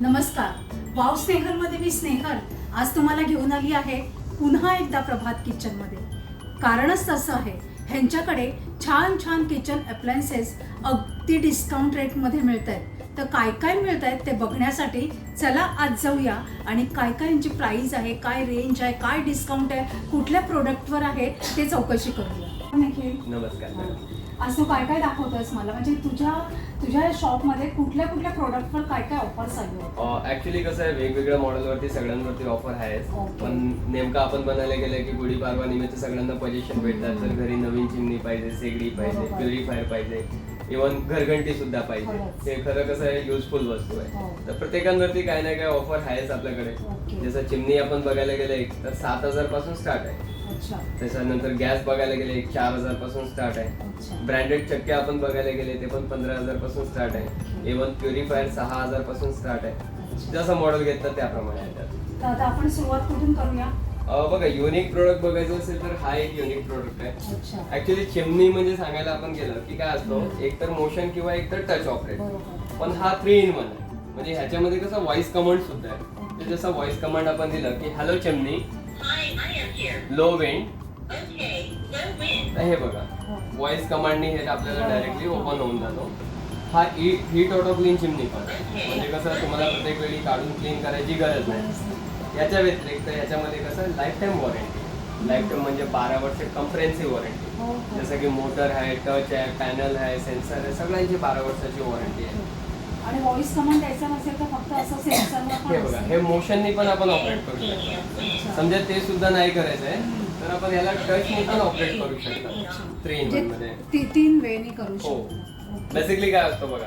नमस्कार. वाव स्नेहलमध्ये मी स्नेहल. आज तुम्हाला घेऊन आली आहे पुन्हा एकदा प्रभात किचनमध्ये कारणच तसं आहे ह्यांच्याकडे छान छान किचन अप्लायन्सेस अगदी डिस्काउंट रेटमध्ये मिळत आहेत तर काय काय मिळत आहेत ते बघण्यासाठी चला आज जाऊया आणि काय काय यांची प्राईज आहे काय रेंज आहे काय डिस्काउंट आहे कुठल्या प्रोडक्टवर आहे ते चौकशी करूया. नमस्कार मॅडम आज तू काय काय दाखवतोयस मला म्हणजे तुझ्या तुझ्या शॉपमध्ये कुठल्या कुठल्या प्रोडक्टवर काय काय आहेत? ऍक्च्युली कसं आहे वेगवेगळ्या मॉडेलवरती सगळ्यांवरती ऑफर आहे. पण नेमकं आपण बनायला गेलं की गुढीपाडवा निमित्त सगळ्यांना पोझिशन भेटतात तर घरी नवीन चिमणी पाहिजे शेगडी पाहिजे. प्युरिफायर पाहिजे इव्हन घरघंटी सुद्धा पाहिजे. हे खरं कसं आहे युजफुल वस्तू हो. आहे तर प्रत्येकांवरती काही ना काही ऑफर आहेच आपल्याकडे. जसं चिमणी आपण बघायला गेलं एक तर सात हजारपासून स्टार्ट आहे त्याच्यानंतर गॅस बघायला गेले एक चार हजारपासून स्टार्ट आहे. ब्रँडेड चक्के आपण बघायला गेले ते पण पंधरा हजारपासून स्टार्ट आहे. इव्हन प्युरिफायर सहा हजारपासून स्टार्ट आहे. जसं मॉडेल घेतलं त्याप्रमाणे आता आपण सुरुवात कुठून करूया? बघा युनिक प्रोडक्ट बघायचं असेल तर हा एक युनिक प्रोडक्ट आहे. ऍक्च्युली चिमणी म्हणजे सांगायला आपण गेलं की काय असतो एक तर मोशन किंवा एक तर टच ऑपरेट पण हा थ्री इन वन आहे. म्हणजे ह्याच्यामध्ये कसं व्हॉइस कमांड सुद्धा आहे. जसं व्हॉइस कमांड आपण दिलं की हॅलो चिमणी here. Low wind Okay, no wind. तर हे बघा. व्हॉइस कमांडनी हे आपल्याला डायरेक्टली ओपन होऊन जातो हा हीट ऑटो क्लीन चिमणी पण आहे. म्हणजे कसं तुम्हाला प्रत्येक वेळी काढून क्लीन करायची गरज नाही याच्या व्यतिरिक्त याच्यामध्ये कसं lifetime warranty lifetime म्हणजे बारा वर्ष कम्प्रेन्सिव्ह वॉरंटी. जसं की मोटर आहे टच आहे पॅनल आहे सेन्सर आहे सगळ्यांची बारा वर्षाची वॉरंटी आहे आणि व्हॉइस कमांड द्यायचा नसेल तर फक्त असं सेन्सरवर हे बघा हे मोशननी पण आपण ऑपरेट करू शकतो. समजा ते सुद्धा नाही करायचं आहे तर आपण याला टचनी पण ऑपरेट करू शकतो. थ्री वनमध्ये. ती तीन वेळनी करू हो. शकतो. बेसिकली काय असतं बघा.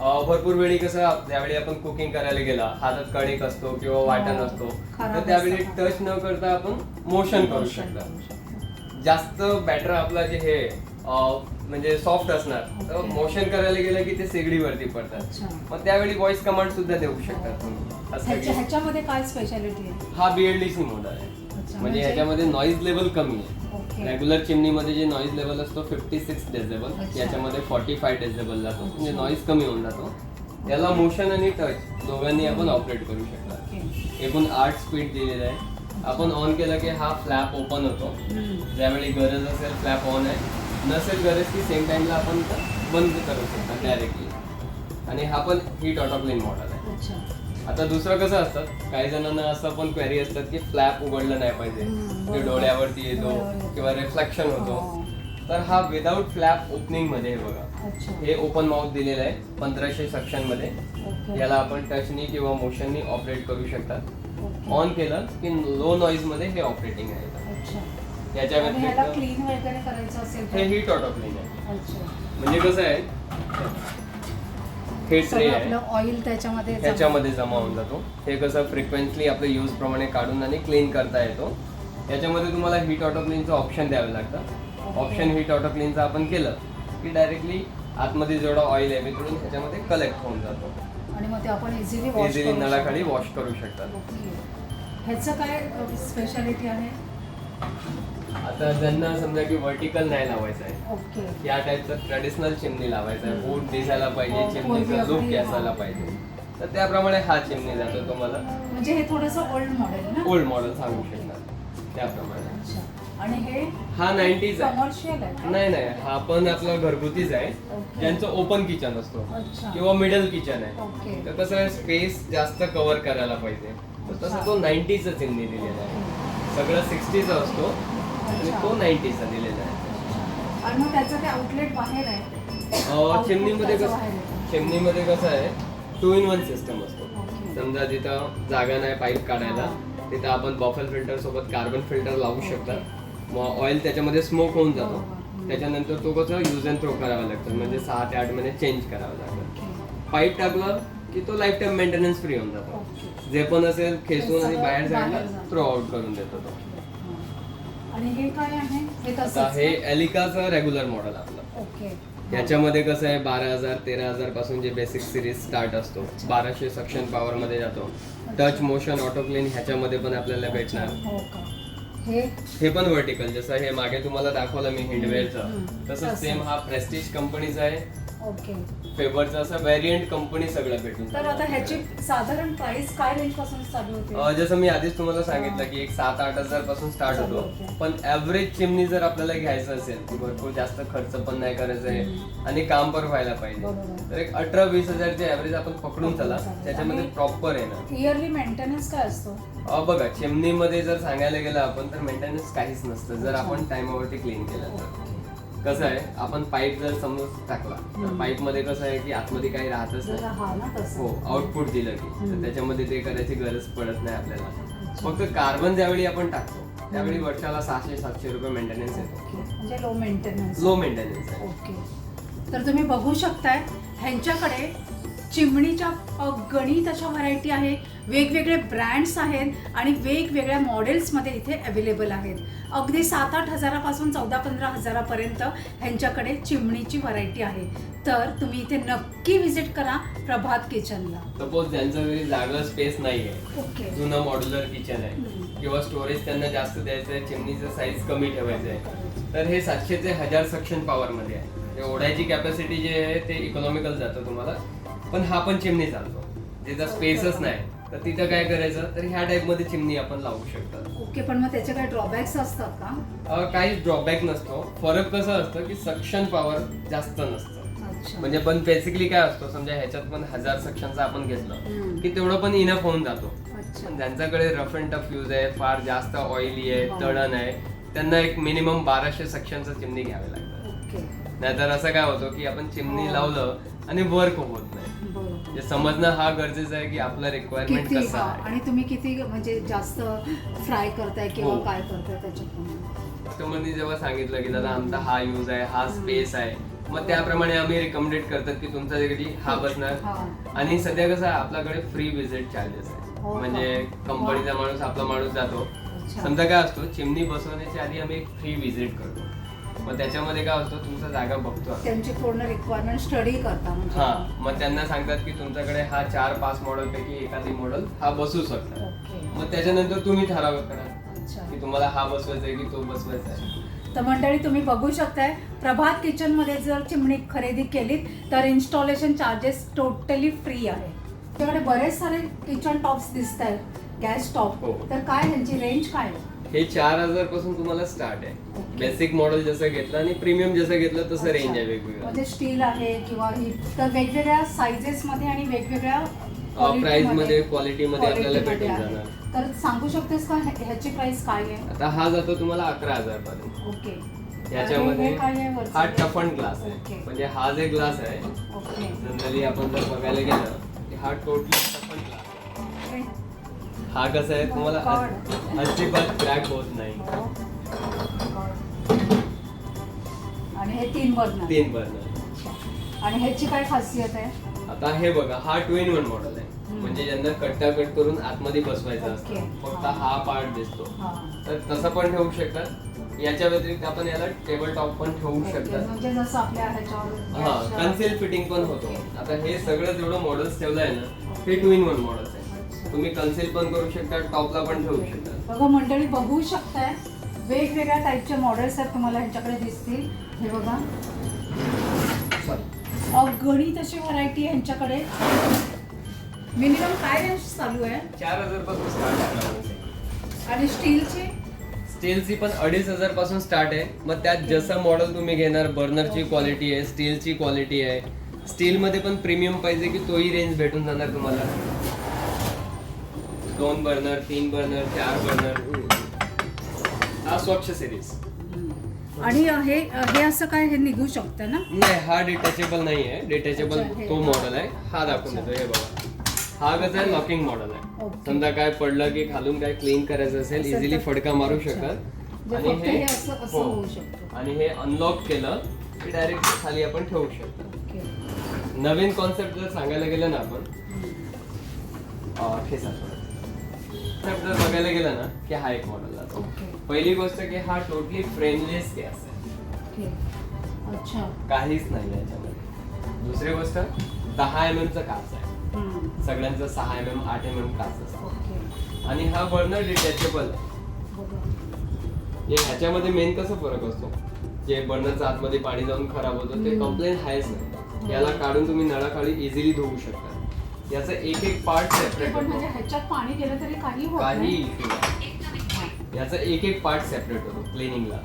अं, भरपूर वेळी कसं त्यावेळी आपण कुकिंग करायला गेला हातात कणिक असतो किंवा वाटण हो. असतो खराब तर त्यावेळी असतं. टच न करता आपण मोशन करू शकतो. जास्त बॅटर आपला जे हे म्हणजे सॉफ्ट असणार. तर. मोशन करायला गेलं की ते शेगडीवरती पडतात. मग त्यावेळी व्हॉइस कमांड सुद्धा देऊ शकतात तुम्ही. असं ह्याच्यामध्ये काय स्पेशालिटी आहे? हा बीएलडीसी मोड आहे. म्हणजे ह्याच्यामध्ये नॉईज लेवल कमी आहे. रेग्युलर चिमणीमध्ये जे नॉईज लेवल असतो फिफ्टी सिक्स डेझेबल. याच्यामध्ये फॉर्टी फाय डेझेबल जातो म्हणजे. नॉईज कमी होऊन जातो. त्याला मोशन आणि टच दोघांनी आपण ऑपरेट करू शकता. एकूण आठ स्पीड दिलेलं आहे. आपण ऑन केलं की हा फ्लॅप ओपन होतो. ज्यावेळी गरज असेल फ्लॅप ऑन आहे. नसेल गरज की सेम टाइमला आपण बंद करू शकता डायरेक्टली आणि हा पण हीट ऑटोक्लीन मॉडेल आहे. अच्छा. आता दुसरं कसं असतं काही जणांना असं पण क्वेरी असतात की फ्लॅप उघडलं नाही पाहिजे. डोळ्यावरती येतो. किंवा रिफ्लेक्शन होतो. हो. तर हा विदाऊट फ्लॅप ओपनिंगमध्ये आहे बघा. हे ओपन माउथ दिलेलं आहे पंधराशे सेक्शनमध्ये याला आपण टचनी किंवा मोशननी ऑपरेट करू शकतात. ऑन केलं की लो नॉईजमध्ये हे ऑपरेटिंग आहे. याच्या व्यतिरिक्त क्लीन वगैरे करायचं असेल हे हीट ऑटो क्लीन आहे. अच्छा. म्हणजे कसं आहे हे ट्रे आहे. ऑइल त्याच्यामध्ये जमा- ह्याच्यामध्ये जमा होऊन जातो. हे कसं फ्रिक्वेंटली आपल्या यूज प्रमाणे काढून आणि क्लीन करता येतो. याच्यामध्ये तुम्हाला हीट ऑटो क्लीनचं ऑप्शन द्यावे लागतं. ऑप्शन हीट ऑटो क्लीनचं आपण केलं की डायरेक्टली आतमध्ये जेवढा ऑइल आहे मिळून ह्याच्यामध्ये कलेक्ट होऊन जातो. आणि मग ते आपण इझिली इझिली नळाखाली वॉश करू शकतात. ह्याचं काय स्पेशालिटी आहे? आता ज्यांना समजा की वर्टिकल नाही लावायचं आहे या टाईपचं ट्रेडिशनल चिमणी लावायचं आहे. फूड दिसायला पाहिजे चिमणीचा अगदी, असायला. पाहिजे. तर त्याप्रमाणे हा चिमणी जातो तुम्हाला. म्हणजे हे थोडंसं ओल्ड मॉडेल ना? ओल्ड मॉडेल सांगू शकतात त्याप्रमाणे. आणि हे हा नाईन्टीज आहे? नाही नाही. हा पण आपला घरगुतीच आहे. ज्यांचं ओपन किचन असतो किंवा मिडल किचन आहे. तर कसं स्पेस जास्त कव्हर करायला पाहिजे. तर तसा तो नाईन्टीचा चिमणी दिलेला आहे. सगळं सिक्स्टीचा असतो. आणि अच्छा. तो नाईन्टीचा दिलेला आहे आणि मग त्याचं ते आउटलेट बाहेर आहे अं, Output चिमणीमध्ये कसं. चिमणीमध्ये कसं आहे टू इन वन सिस्टम असतो. समजा जिथं जागा नाही पाईप काढायला तिथं आपण बफल फिल्टर सोबत कार्बन फिल्टर लावू शकतात मग ऑइल त्याच्यामध्ये स्मोक होऊन जातो बरोबर. त्याच्यानंतर तो कसं यूज अँड थ्रो करावा लागतो म्हणजे सहा ते आठ महिने चेंज करावं लागतं. पाईप टाकलं की तो लाईफ टाईम मेंटेनन्स फ्री होऊन जातो. जे पण असेल खेचून आणि बाहेर जायला. थ्रो आउट करून देतो तो हा. आणि हे काय आहे? हे आता हे? एलिकाचं रेग्युलर मॉडेल आपलं. ओके. याच्यामध्ये कसं आहे बारा हजार तेरा हजारपासून जे बेसिक सिरीज स्टार्ट असतो बाराशे सक्शन पॉवर मध्ये जातो. टच मोशन ऑटो क्लीन ह्याच्यामध्ये पण आपल्याला भेटणार. हो का? हे? हे पण वर्टिकल जसं हे मागे तुम्हाला दाखवलं मी हिंडवेअरचं हम्म. तसंच तसं. सेम हा प्रेस्टिज कंपनीचा आहे. ओके फेबरचं असं व्हेरियंट कंपनी सगळं भेटून तर आता ह्याची. साधारण प्राइस काय रेंजपासून चालू होते जसं मी आधीच तुम्हाला सांगितलं की एक सात आठ हजारपासून स्टार्ट होतो. पण ऍव्हरेज चिमणी जर आपल्याला घ्यायचं असेल की भरपूर जास्त खर्च पण नाही करायचं आहे. आणि काम पण व्हायला पाहिजे. तर एक अठरा वीस हजारचे ऍव्हरेज आपण पकडून चला. त्याच्यामध्ये प्रॉपर आहे ना इयरली मेंटेनन्स काय असतो बघा चिमणीमध्ये जर सांगायला गेलं आपण तर मेंटेनन्स काहीच नसतं जर आपण टाइमावरती क्लीन केलं तर कसं आहे आपण पाईप जर समज टाकला तर. पाईपमध्ये कसं आहे की आतमध्ये काही राहतच नाही. हा आउटपुट दिलं की. तर. त्याच्यामध्ये ते करायची गरज पडत नाही आपल्याला. फक्त कार्बन ज्यावेळी आपण टाकतो त्यावेळी वर्षाला सहाशे सातशे रुपये मेंटेनन्स येतो. म्हणजे लो मेंटेनन्स लो मेंटेनन्स आहे. ओके. तर तुम्ही बघू शकताय ह्यांच्याकडे चिमणीच्या अगणित अशा व्हरायटी आहे वेगवेगळे ब्रँड्स आहेत आणि वेगवेगळ्या मॉडेल्समध्ये इथे अवेलेबल आहेत. अगदी सात आठ हजारापासून चौदा पंधरा हजारापर्यंत ह्यांच्याकडे चिमणीची व्हरायटी आहे. तर तुम्ही इथे नक्की व्हिजिट करा प्रभात किचनला सपोज ज्यांच्या घरी जागा स्पेस नाही आहे ओके. जुनं मॉड्युलर किचन आहे. किंवा स्टोरेज त्यांना जास्त द्यायचं आहे चिमणीचं साईज कमी ठेवायचं आहे तर हे सातशे ते हजार सक्शन पॉवर मध्ये आहे. ओढायची कॅपॅसिटी जे आहे ते इकॉनॉमिकल जातं तुम्हाला. पण हा पण चिमणी चालतो. जिथं स्पेसच नाही तर तिथं काय करायचं? तर ह्या टाईपमध्ये चिमणी आपण लावू शकतात ओके पण मग त्याचे काही ड्रॉबॅक्स असतात का? अं, काहीच ड्रॉबॅक नसतो. फरक कसं असतं की सक्शन पॉवर जास्त नसतं. अच्छा. म्हणजे पण बेसिकली काय असतो समजा ह्याच्यात पण हजार सक्शनचा आपण घेतलं हम्म. की तेवढं पण इनफ होऊन जातो. अच्छा. ज्यांच्याकडे रफ अँड टफ यूज आहे फार जास्त ऑइली आहे हा. तळण आहे त्यांना एक मिनिमम बाराशे सक्शनचं चिमणी घ्यावे लागतं. ओके. नाहीतर असं काय होतं की आपण चिमणी हो. लावलं आणि वर्क होत नाही. समजणं हा गरजेचा आहे की आपला रिक्वायरमेंट किती कसा आहे. आणि तुम्ही किती म्हणजे जास्त फ्राय करताय किंवा हो. काय करताय त्याच्याप्रमाणे? कस्टमरनी जेव्हा सांगितलं की दादा आमचा हा यूज आहे हा स्पेस आहे मग त्याप्रमाणे आम्ही रिकमेंडेड करतात की तुमचा घरी हा बसणार. हा. आणि सध्या कसं आहे आपल्याकडे फ्री विजिट चार्जेस हो आहे का? म्हणजे कंपनीचा माणूस आपला माणूस जातो. अच्छा. समजा काय असतो चिमणी बसवण्याच्या आधी आम्ही एक फ्री विजिट करतो. मग त्याच्यामध्ये काय असतो तुमचा जागा बघतो आम्ही. त्यांची पूर्ण रिक्वायरमेंट स्टडी करता म्हणजे. हा मग त्यांना सांगतात की तुमच्याकडे हा चार पाच मॉडेल पैकी एखादी मॉडेल हा बसू शकतो ओके. मग त्याच्यानंतर तुम्ही ठराव करा अच्छा. की तुम्हाला हा बसवायचा आहे की तो बसवायचा आहे. तर मंडळी तुम्ही बघू शकताय प्रभात किचनमध्ये जर चिमणी खरेदी केलीत तर इन्स्टॉलेशन चार्जेस टोटली फ्री आहे. त्याकडे बरेच सारे किचन टॉप्स दिसत आहेत गॅस टॉप हो. तर काय ह्यांची रेंज काय आहे? हे चार हजारपासून तुम्हाला स्टार्ट आहे. बेसिक मॉडेल जसं घेतलं आणि प्रीमियम जसं घेतलं तसं. रेंज आहे वेगवेगळं म्हणजे स्टील आहे किंवा ही तर वेगवेगळ्या साइजेस मध्ये आणि वेगवेगळ्या प्राइस मध्ये- क्वालिटी मध्ये आपल्याला भेटून. जाणार. तर सांगू शकतेस का ह्या- ह्याची प्राइस काय आहे? आता हा जातो तुम्हाला अकरा हजार पर्यंत ओके याच्यामध्ये हे टफन ग्लास. आहे. म्हणजे हा जे ग्लास आहे ओके जनरली आपण जर बघायला गेलं की हा टोटली टफन ग्लास आहे. हा कसा आहे तुम्हाला. अज- अजिबात क्रॅक होत नाही हो. आणि हे तीन बर्नर तीन बर्नर आणि ह्याची काय खासियत आहे आता हे बघा हा टू इन वन मॉडेल आहे. म्हणजे ज्यांना कट्टा कट करून आतमध्ये बसवायचा. असतं फक्त हा. पार्ट दिसतो तर तसं पण ठेवू शकतात याच्या व्यतिरिक्त आपण याला टेबल टॉप पण ठेवू शकतात म्हणजे हा कन्सिल फिटिंग पण होतो. आता हे सगळं जेवढं मॉडेल्स ठेवलं आहे ना हे टू इन वन मॉडेल्स आहे. तुम्ही कन्सिल पण करू शकता टॉपला पण ठेवू शकता. बघा मंडळी बघू शकताय. वेगवेगळ्या टाईपचे मॉडेल्स आहेत तुम्हाला ह्यांच्याकडे दिसतील. हे बघा. अगणित अशी व्हरायटी आहे ह्यांच्याकडे. मिनिमम काय रेंज चालू आहे? चार हजारपासून स्टार्ट आहे आणि स्टीलची स्टीलची पण अडीच हजारपासून स्टार्ट आहे. मग त्यात जसं मॉडेल तुम्ही घेणार बर्नरची क्वालिटी आहे स्टीलची क्वालिटी आहे. स्टील मध्ये पण प्रीमियम पाहिजे की तोही रेंज भेटून जाणार तुम्हाला. दोन बर्नर तीन बर्नर चार बर्नर हा स्वच्छ सिरीज आणि हे हे असं काय हे निघू शकतं ना नाही हा डिटॅचेबल नाही आहे डिटॅचेबल अच्छा, हे. तो मॉडेल आहे हा दाखवून. देतो हे बघा हा कसं आहे लॉकिंग मॉडेल आहे ओके. समजा काय पडलं की खालून काय क्लीन करायचं असेल असेल इझिली फडका मारू अच्छा. शकतात म्हणजे फक्त हे असं असं हो. होऊ शकतं आणि हे अनलॉक केलं की डायरेक्ट खाली आपण ठेवू शकतो ओके नवीन कॉन्सेप्ट जर सांगायला गेलं ना आपण हम्म. अं, ठेचा कॉन्सेप्ट जर बघायला गेलं ना की हा एक मॉडेल जातो पहिली गोष्ट की हा टोटली फ्रेमलेस गॅस आहे अच्छा. काहीच नाही याच्यामध्ये दुसरी गोष्ट दहा एम चा काच आहे. सगळ्यांचं सहा एम एम आठ एम एम काच असतो. आणि हा बर्नर डिटॅचेबल आहे. ह्याच्यामध्ये मेन कसं फरक असतो? जे बर्नरचं आतमध्ये पाणी जाऊन खराब होतं ते. कंप्लेन आहेच नाही याला काढून तुम्ही नळाखाली इझिली धुवू शकता. याचा एक एक पार्ट सेपरेट पण म्हणजे होतो ह्याच्यात पाणी गेलं तरी काही होत काही नाही. याचा एक एक पार्ट सेपरेट होतो क्लिनिंगला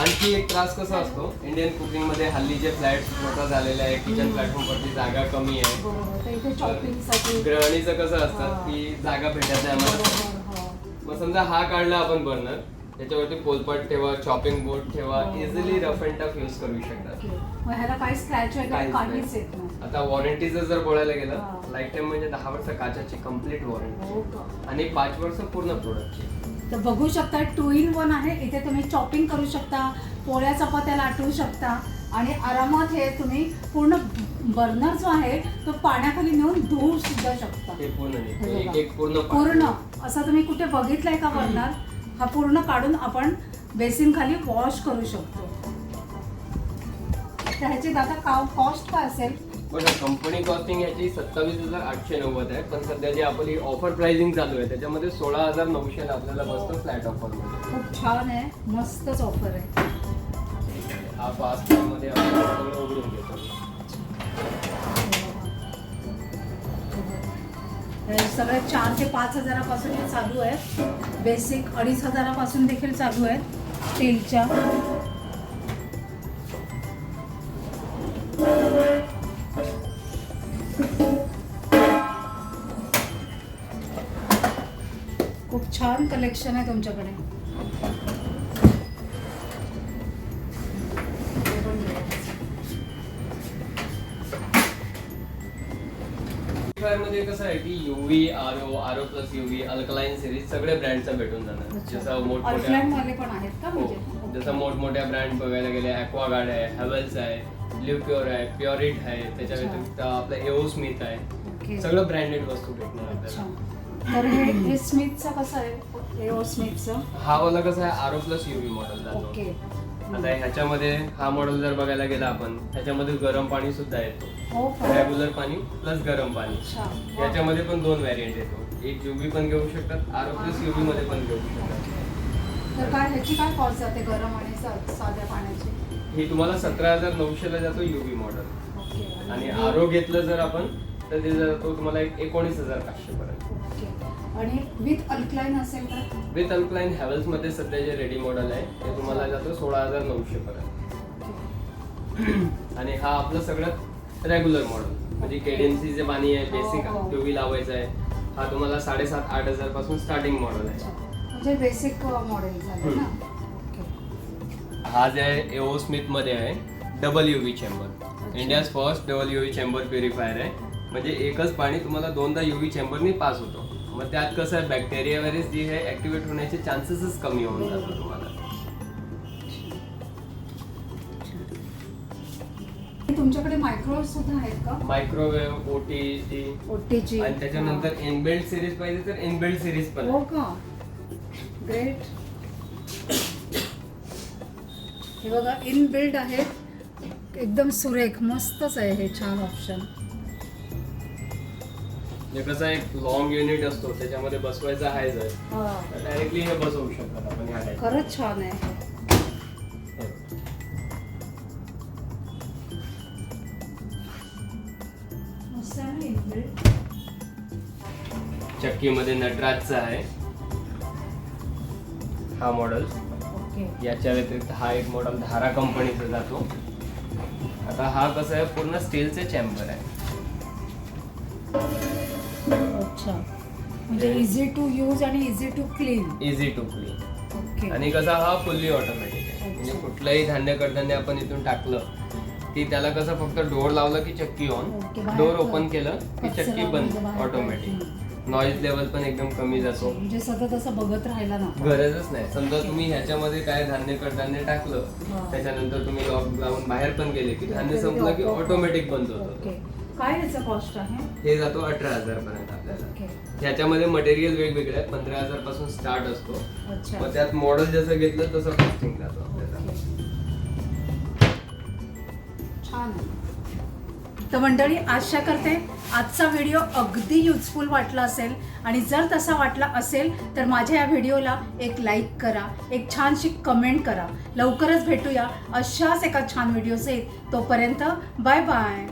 आणखी एक त्रास कसा असतो? इंडियन कुकिंगमध्ये हल्ली जे फ्लॅट मोठा झालेला आहे किचन. प्लॅटफॉर्म वरती जागा कमी आहे. बरोबर तर इथे चॉपिंगसाठी गृहिणीचं कसं असतं हा. की जागा भेटत नाही आम्हाला. हो. मग समजा हा काढला आपण बर्नर त्याच्यावरती पोलपट ठेवा चॉपिंग बोर्ड ठेवा हो. Easily rough and tough use करू शकतात नाही. आता वॉरंटीचं जर बोलायला गेलं हा. लाईफ टाईम म्हणजे दहा वर्ष काचाची कंप्लीट वॉरंटी हो आणि पाच वर्ष पूर्ण प्रोडक्टची तर बघू शकता टू इन वन आहे. इथे तुम्ही चॉपिंग करू शकता पोळ्या चपात्या लाटू शकता. आणि आरामात हे तुम्ही पूर्ण बर्नर जो आहे तो पाण्याखाली नेऊन धुवू सुद्धा शकता. हे. पूर्ण असं तुम्ही कुठे बघितलंय का बर्नर हा पूर्ण काढून आपण बेसिन खाली वॉश करू शकतो. तर ह्याची दादा कॉस्ट काय असेल? बघा कंपनी कॉस्टिंग याची सत्तावीस हजार आठशे नव्वद आहे पण सध्या जी आपली ऑफर प्राइसिंग चालू आहे त्याच्यामध्ये सोळा हजार नऊशेला आपल्याला बसतं फ्लॅट ऑफर खूप छान आहे मस्तच ऑफर आहे. हा पाच मध्ये आपण उघडून घेतो. सगळ्या चार ते पाच हजारापासून हे चालू आहेत बेसिक अडीच हजारापासून देखील चालू आहेत स्टीलच्या खूप छान कलेक्शन आहे तुमच्याकडे. मध्ये कसं आहे की UV R O R O plus UV alkaline series सगळे ब्रँडचं भेटून जाणार. जसं मोठमोठ्या ऑफलाईन वाले पण आहेत का हो. म्हणजे? जसं मोठमोठ्या ब्रँड बघायला गेले ॲक्वागार्ड आहे हॅवेल्स आहे लिव्ह प्युअर आहे प्युरिट आहे त्याच्या अच्छा. व्यतिरिक्त आपलं एओ स्मिथ आहे. ओके. सगळं ब्रँडेड वस्तू भेटणार अच्छा. आपल्याला तर हे हे स्मिथचं कसं आहे? एओ स्मिथचं हा वाला कसं आहे? R O plus UV model okay. आता ह्याच्यामध्ये हा मॉडेल जर बघायला गेला आपण ह्याच्यामध्ये गरम पाणी सुद्धा येतो. हो रेग्युलर पाणी प्लस गरम पाणी. याच्यामध्ये पण दोन व्हॅरियंट येतो. एक युव्ही पण घेऊ शकतात आर प्लस युव्ही मध्ये पण घेऊ शकतात. तर काय ह्याची काय कॉस्ट जाते गरम आणि सा- साध्या पाण्याची? ही तुम्हाला सतरा हजार नऊशेला जातो युव्ही मॉडेल आणि आरो घेतलं जर आपण तर ते जातो तुम्हाला एक एकोणीस हजार पाचशे पर्यंत. आणि विथ अल्कलाईन असेल तर? विथ अल्कलाईन हॅवेल्समध्ये सध्या जे रेडी मॉडेल आहे ते तुम्हाला जातो सोळा हजार नऊशे पर्यंत. आणि हा आपलं सगळ्यात रेग्युलर मॉडेल म्हणजे केडीएमसी जे पाणी आहे बेसिक हो, हो. युव्ही लावायचं आहे. हा तुम्हाला साडेसात आठ हजारपासून स्टार्टिंग मॉडेल. आहे म्हणजे बेसिक मॉडेल झालं ना? ओके हा जे आहे एओ स्मिथमध्ये आहे double UV chamber India's first double UV chamber purifier आहे. म्हणजे एकच पाणी तुम्हाला दोनदा युव्ही चेंबरनी पास होतो. मग त्यात कसं आहे बॅक्टेरिया वगैरे जी आहे ऍक्टिव्हेट होण्याचे चान्सेसच कमी होऊन जातात तुम्हाला. तुमच्याकडे मायक्रोवेव्ह सुद्धा आहेत का? मायक्रोवेव्ह ओटी टी ओटीची आणि त्याच्यानंतर इनबिल्ड सिरीज पाहिजे तर इनबिल्ड सिरीज पण हो आहे. का? ग्रेट हे बघा इन बिल्ड आहे एकदम सुरेख मस्तच आहे हे छान ऑप्शन म्हणजे कसं एक लॉंग युनिट असतो त्याच्यामध्ये बसवायचा आहे जर डायरेक्टली हे बसवू शकतात आपण ह्या type. खरंच छान आहे. मस्त आहे ना inbuilt? चक्कीमध्ये नटराजचा आहे. हा मॉडेल ओके. याच्या व्यतिरिक्त हा एक मॉडेल धारा कंपनीचा जातो. आता हा कसं आहे पूर्ण स्टीलचे चॅम्बर आहे. अच्छा. म्हणजे इझी टू यूज आणि easy to clean easy to clean okay आणि कसा हा फुल्ली ऑटोमॅटिक आहे. म्हणजे. कुठलंही धान्य कडधान्य आपण इथून टाकलं की त्याला कसं फक्त डोर लावलं की चक्की ऑन ओके, बाहेर डोर ओपन केलं की चक्की म्हणजे बंद बाहेर ऑटोमॅटिक नॉईज लेवल पण एकदम कमी जातो. म्हणजे सतत असं बघत राहायला नको. गरजच नाही. समजा तुम्ही ह्याच्यामध्ये काय धान्य कडधान्य टाकलं हा. त्याच्यानंतर तुम्ही लॉक लावून बाहेर पण गेले की धान्य संपलं की ऑटो- ऑटोमॅटिक बंद ओके. होतं काय याचं कॉस्ट आहे? हे जातो अठरा हजार पर्यंत आपल्याला. ओके. ह्याच्यामध्ये मटेरियल वेगवेगळे आहे पंधरा हजारपासून स्टार्ट असतो. अच्छा. मग त्यात मॉडेल जसं घेतलं तसं कॉस्टिंग जातो आपल्याला. छान. तर मंडळी आशा करते आजचा व्हिडिओ अगदी युजफुल वाटला असेल. आणि जर तसा वाटला असेल तर माझ्या या व्हिडिओला एक लाईक करा. एक छानशी कमेंट करा. लवकरच भेटूया अशाच एका छान व्हिडिओ तोपर्यंत बाय बाय